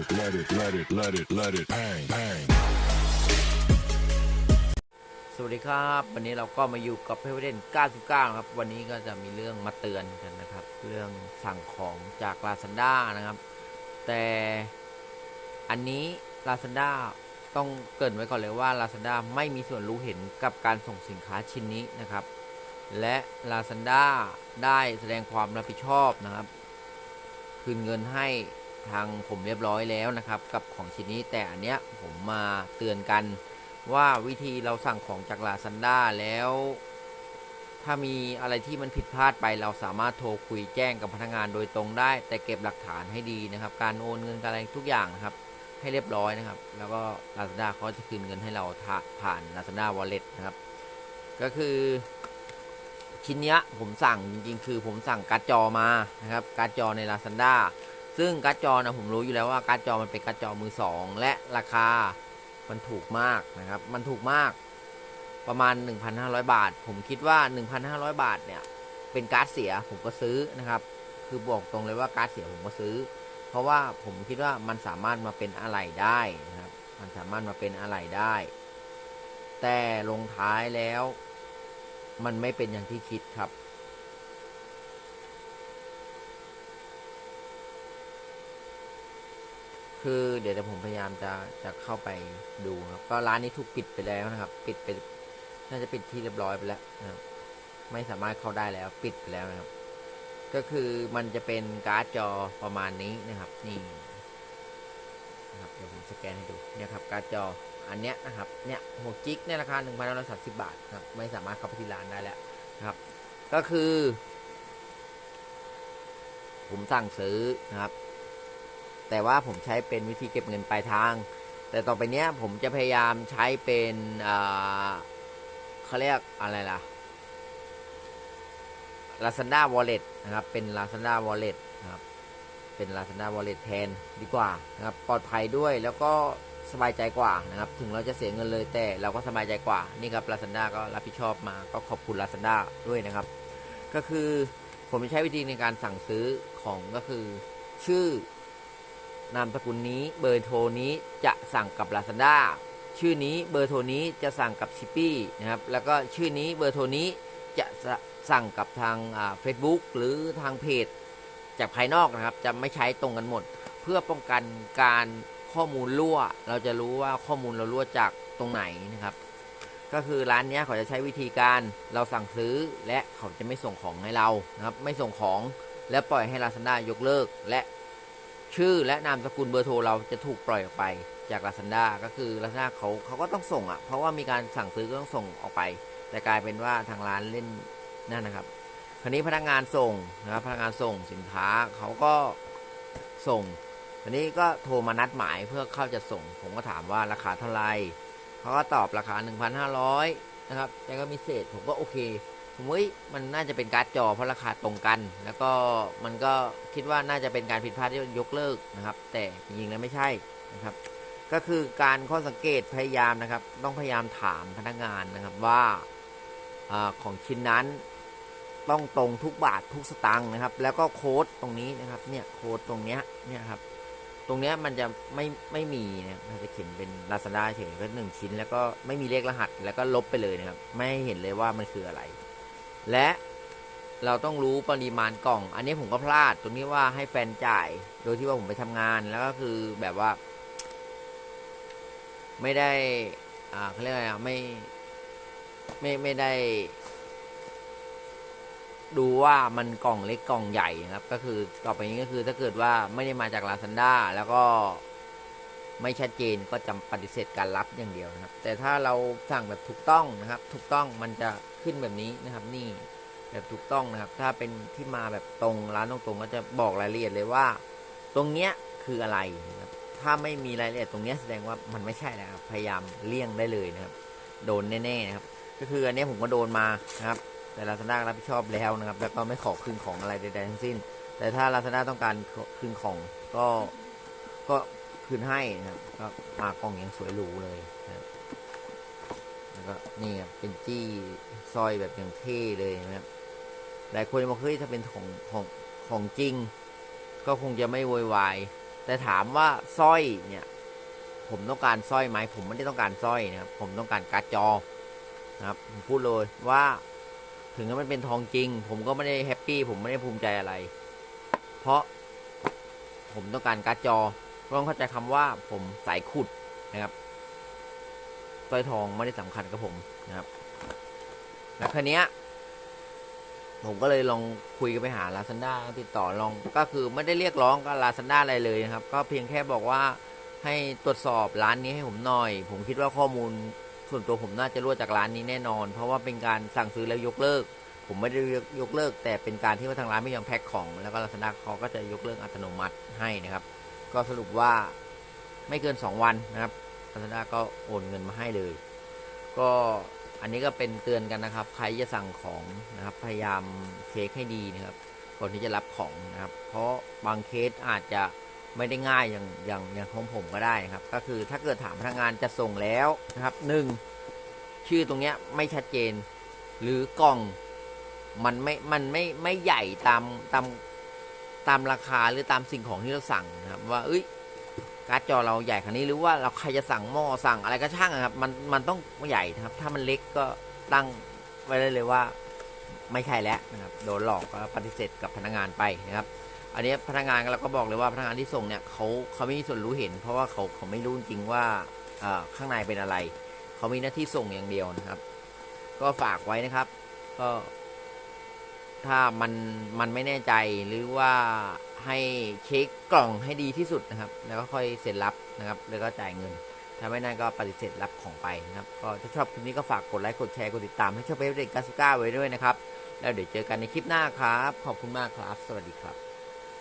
it, let it, let it, let it, let it bang, bang. สวัสดีครับ วันนี้เราก็มาอยู่กับเพเวเดน99 ครับ วันนี้ก็จะมีเรื่องมาเตือนกันนะครับ เรื่องสั่งของจาก Lazada นะครับ แต่อันนี้ Lazada ต้องเกรินไว้ก่อนเลยว่า Lazada ไม่มีส่วนรู้เห็นกับการส่งสินค้าชิ้นนี้นะครับ และ Lazada ได้แสดงความรับผิดชอบนะครับ คืนเงินให้ ทางผมเรียบร้อยแล้วนะครับกับของชิ้นนี้แต่อันเนี้ยผมมาเตือนกันว่าวิธีเราสั่งของจากลาซันด้าแล้ว ถ้ามีอะไรที่มันผิดพลาดไปเราสามารถโทรคุยแจ้งกับพนักงานโดยตรงได้ แต่เก็บหลักฐานให้ดีนะครับ การโอนเงินการอะไรทุกอย่างนะครับ ให้เรียบร้อยนะครับ แล้วก็ Lazada เขาจะคืนเงินให้เราถ้าผ่าน Lazada Wallet นะครับ ก็คือชิ้นเนี้ยผมสั่งจริงๆ คือผมสั่งการ์ดจอมานะครับการ์ดจอใน Lazada ซึ่ ซึ่งการ์ดจอนะผมรู้อยู่แล้วว่าการ์ดจอมันเป็นการ์ดจอมือสองและราคามันถูกมากนะครับ มันถูกมากประมาณ 1,500 บาท ผมคิดว่า 1,500 บาทเนี่ย เป็นการ์ดเสียผมก็ซื้อนะครับ คือบอกตรงเลยว่าการ์ดเสียผมก็ซื้อ เพราะว่าผมคิดว่ามันสามารถมาเป็นอะไรได้นะครับ มันสามารถมาเป็นอะไรได้ แต่ลงท้ายแล้ว มันไม่เป็นอย่างที่คิดครับ คือเดี๋ยวผมพยายามจะจะเข้าไปดูครับก็ร้านนี้ถูกปิดไปแล้วนะครับ ปิดไปน่าจะปิดที่เรียบร้อยไปแล้วนะครับไม่สามารถเข้าได้แล้วปิดไปแล้วนะครับ ก็คือมันจะเป็นการ์ดจอประมาณนี้นะครับนี่นะครับเดี๋ยวผมสแกนให้ดูเนี่ยครับการ์ดจออันเนี้ยนะครับเนี่ยหกจิกเนี่ยราคาหนึ่งพันร้อยสามสิบบาทครับไม่สามารถเข้าไปที่ร้านได้แล้วนะครับ ก็คือ ผมสั่งซื้อนะครับ แต่ว่าผมใช้เป็นวิธีเก็บเงินปลายทาง แต่ต่อไปเนี้ยผมจะพยายามใช้เป็นเขาเรียกอะไรล่ะ Lazada Wallet นะครับ เป็น Lazada Wallet นะครับ เป็น Lazada Wallet แทนดีกว่านะครับ ปลอดภัยด้วยแล้วก็สบายใจกว่านะครับ ถึงเราจะเสียเงินเลยแต่เราก็สบายใจกว่า นี่ครับ Lazada ก็รับผิดชอบมา ก็ขอบคุณ Lazada ด้วยนะครับ ก็คือผมจะใช้วิธีในการสั่งซื้อของก็คือชื่อ นามสกุลนี้เบอร์โทรนี้จะสั่งกับ Lazada ชื่อนี้เบอร์โทรนี้จะสั่งกับชิปปี้นะครับแล้วก็ชื่อนี้เบอร์โทรนี้จะสั่งกับทางเฟซบุ๊กหรือทางเพจ จากภายนอกนะครับ จะไม่ใช้ตรงกันหมด เพื่อป้องกันการข้อมูลรั่ว เราจะรู้ว่าข้อมูลเรารั่วจากตรงไหนนะครับ ก็คือร้านนี้เขาจะใช้วิธีการเราสั่งซื้อและเขาจะไม่ส่งของให้เรานะครับ ไม่ส่งของและปล่อยให้ Lazada ยกเลิกและ ชื่อและนามสกุลเบอร์โทรเราจะถูกปล่อยออกไปจาก Lazada ก็คือ Lazada เขาเขาก็ต้องส่งอะ่ะ เพราะว่ามีการสั่งซื้อก็ต้องส่งออกไป แต่กลายเป็นว่าทางร้านเล่นนั่นนะครับ คราวนี้พนักงานส่งนะครับพนักงานส่งสินค้าเขาก็ส่งคราวนี้ก็โทรมานัดหมายเพื่อเข้าจะส่ง ผมก็ถามว่าราคาเท่าไหร่เขาก็ตอบราคา 1,500 นะครับ แต่ก็มีเศษผมก็โอเค ผมว่ามันน่าจะเป็นการ์ดจอเพราะราคาตรงกัน แล้วก็มันก็คิดว่าน่าจะเป็นการผิดพลาดที่ยกเลิกนะครับ แต่จริงๆแล้วไม่ใช่นะครับ ก็คือการข้อสังเกตพยายามนะครับ ต้องพยายามถามพนักงานนะครับว่าอของชิ้นนั้นต้องตรงทุกบาททุกสตางค์นะครับ แล้วก็โค้ดตรงนี้นะครับเนี่ยโค้ดตรงเนี้ยเนี่ยครับตรงเนี้ยมันจะไม่ไม่มีนะมันจะเขียนเป็น Lazada เฉยก็หนึ่งชิ้น แล้วก็ไม่มีเลขรหัสแล้วก็ลบไปเลยนะครับ ไม่เห็นเลยว่ามันคืออะไร และเราต้องรู้ปริมาณกล่อง อันนี้ผมก็พลาดตรงนี้ว่าให้แฟนจ่าย โดยที่ว่าผมไปทำงานแล้วก็คือแบบว่า ไม่ได้ อ่าเขาเรียกอะไรอะไม่ ไม่ไม่ได้ ดูว่ามันกล่องเล็กกล่องใหญ่นะครับ ก็คือต่อไปนี้ก็คือถ้าเกิดว่าไม่ได้มาจากลาซันด้าแล้วก็ ไม่ชัดเจนก็จะปฏิเสธการรับอย่างเดียวนะครับ แต่ถ้าเราสั่งแบบถูกต้องนะครับ ถูกต้องมันจะขึ้นแบบนี้นะครับ นี่แบบถูกต้องนะครับ ถ้าเป็นที่มาแบบตรงร้านตรงๆก็จะบอกรายละเอียดเลยว่า ตรงเนี้ยคืออะไรนะครับถ้าไม่มีรายละเอียดตรงเนี้ยแสดงว่ามันไม่ใช่นะครับพยายามเลี่ยงได้เลยนะครับ โดนแน่ๆนะครับ ก็คืออันนี้ผมก็โดนมานะครับ แต่ลาซาด้ารับผิดชอบแล้วนะครับ แล้วก็ไม่ขอคืนของอะไรใดๆทั้งสิ้น แต่ถ้าลาซาด้าต้องการคืนของก็ก็ คืนให้นะครับ ก็มากล่องอย่างสวยหรูเลยนะครับแล้วก็นี่ครับเป็นจี้สร้อยแบบอย่างเท่เลยนะครับหลายคนบอกเฮ้ยถ้าเป็นของของของจริง ก็คงจะไม่โวยวายแต่ถามว่าสร้อยเนี่ย ผมต้องการสร้อยไหมผมไม่ได้ต้องการสร้อยนะครับ ผมต้องการการ์ดจอนะครับผมพูดเลยว่าถึงม้มันเป็นทองจริง ผมก็ไม่ได้แฮปปี้ผมไม่ได้ภูมิใจอะไร เพราะผมต้องการการ์ดจอ ต้องเข้าใจคำว่าผมสายขุดนะครับสร้อยทองไม่ได้สำคัญกับผมนะครับ แล้วคันนี้ย ผมก็เลยลองคุยกันไปหาลาซ a ด้าติดต่อลองก็คือไม่ได้เรียกร้องกับลาซ a ด้าอะไรเลยนะครับ ก็เพียงแค่บอกว่าให้ตรวจสอบร้านนี้ให้ผมหน่อย ผมคิดว่าข้อมูลส่วนตัวผมน่าจะรั่วจากร้านนี้แน่นอน เพราะว่าเป็นการสั่งซื้อแล้วยกเลิก ผมไม่ได้ยกเลิก แต่เป็นการที่ว่าทางร้านไม่ยอมแพ็คของ แล้วก็ลาซ a ด้าเขาก็จะยกเลิกอัตโนมัติให้นะครับ ก็สรุปว่าไม่เกิน 2 วันนะครับลาซ a ด้าก็โอนเงินมาให้เลย ก็อันนี้ก็เป็นเตือนกันนะครับ ใครจะสั่งของนะครับ พยายามเช็คให้ดีนะครับก่อนที่จะรับของนะครับ เพราะบางเคสอาจจะไม่ได้ง่ายอย่างอย่างอย่างของผมก็ได้นะครับ ก็คือถ้าเกิดถามพนักงานจะส่งแล้วนะครับหนึ่งชื่อตรงเนี้ยไม่ชัดเจน หรือกล่องมันไม่มันไม่ไม่ใหญ่ตามตาม ตามราคาหรือตามสิ่งของที่เราสั่งนะครับว่าเอ้ยการ์ดจอเราใหญ่ขนาดนี้หรือว่าเราใครจะสั่งหม้อสั่งอะไรก็ช่างอะครับมันมันต้องใหญ่นะครับ ถ้ามันเล็กก็ตั้งไว้ได้เลยว่าไม่ใช่แล้วนะครับโดนหลอกก็ปฏิเสธกับพนักงานไปนะครับ อันนี้พนักงานเราก็บอกเลยว่าพนักงานที่ส่งเนี่ยเขาเขาไม่มีส่วนรู้เห็น เพราะว่าเขาเขาไม่รู้จริงว่าอ่อข้างในเป็นอะไร เขามีหน้าที่ส่งอย่างเดียวนะครับ ก็ฝากไว้นะครับ ก็ ถ้ามันมันไม่แน่ใจหรือว่าให้เช็คกล่องให้ดีที่สุดนะครับ แล้วก็ค่อยเซ็นรับนะครับ แล้วก็จ่ายเงิน ถ้าไม่นั่นก็ปฏิเสธรับของไปนะครับ ก็ถ้าชอบคลิปนี้ก็ฝากกดไลค์ กดแชร์ กดติดตามให้ช่องเพจเด็กกาสก้าไว้ด้วยนะครับ แล้วเดี๋ยวเจอกันในคลิปหน้าครับ ขอบคุณมากครับ สวัสดีครับ